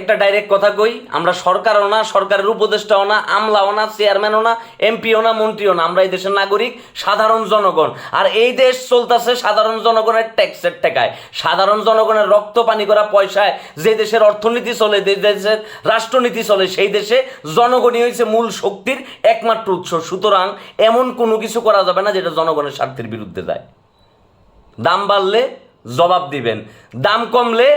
একটা ডাইরেক্ট কথা কই, আমরা সরকারও না, সরকারের উপদেষ্টাও না, আমলাও না চেয়ারম্যানও না এমপিও না, মন্ত্রীও না, আমরা এই দেশের নাগরিক, সাধারণ জনগণ। আর এই দেশ চলতেছে সাধারণ জনগণের ট্যাক্সের টাকায়। সাধারণ জনগণের রক্ত পানি করা পয়সায় যে দেশের অর্থনীতি চলে, যে দেশের রাষ্ট্রনীতি চলে, সেই দেশে জনগণই হয়েছে মূল শক্তির একমাত্র উৎস। সুতরাং এমন কোনো কিছু করা যাবে না যেটা জনগণের স্বার্থের বিরুদ্ধে যায়। দাম বাড়লে জবাব দিবেন। দাম কমলে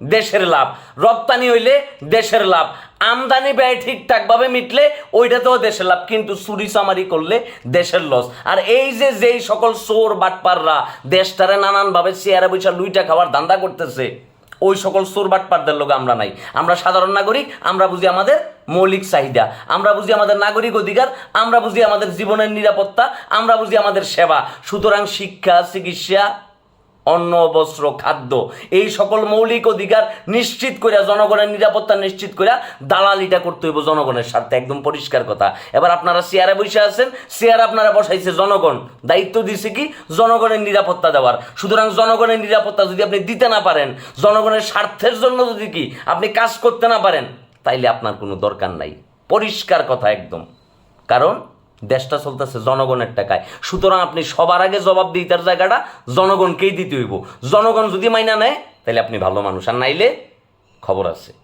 দেশের লাভ। রপ্তানি হইলে দেশের লাভ। আমদানি ব্যয় ঠিকঠাকভাবে মিটলে ওইটাতেও দেশের লাভ, কিন্তু চুরি চামারি করলে দেশের লস আর এই যে যেই সকল চোর বাটপাররা দেশটারে নানানভাবে চেয়ারে বৈশা লুইটা খাওয়ার ধান্দা করতেছে, ওই সকল চোর বাটপারদের লোক আমরা নাই। আমরা সাধারণ নাগরিক, আমরা বুঝি আমাদের মৌলিক চাহিদা। আমরা বুঝি আমাদের নাগরিক অধিকার, আমরা বুঝি আমাদের জীবনের নিরাপত্তা, আমরা বুঝি আমাদের সেবা। সুতরাং শিক্ষা, চিকিৎসা অন্ন, বস্ত্র, খাদ্য, এই সকল মৌলিক অধিকার নিশ্চিত করে জনগণের নিরাপত্তা নিশ্চিত করে দালালিটা করতে হইব জনগণের স্বার্থে। একদম পরিষ্কার কথা। এবার আপনারা চেয়ারে বসে আছেন, চেয়ার আপনারা বসাইছে জনগণ। দায়িত্ব দিছে কি? জনগণের নিরাপত্তা দেওয়ার। সুতরাং জনগণের নিরাপত্তা যদি আপনি দিতে না পারেন, জনগণের স্বার্থের জন্য যদি কি আপনি কাজ করতে না পারেন, তাইলে আপনার কোনো দরকার নাই। পরিষ্কার কথা একদম। কারণ দেশটা চলতেছে জনগণের টাকায়। সুতরাং আপনি সবার আগে জবাব দিতার জায়গাটা জনগণকেই দিতে হইব। জনগণ যদি মাইনা নেয়, তাহলে আপনি ভালো মানুষ। আর নাইলে খবর আছে।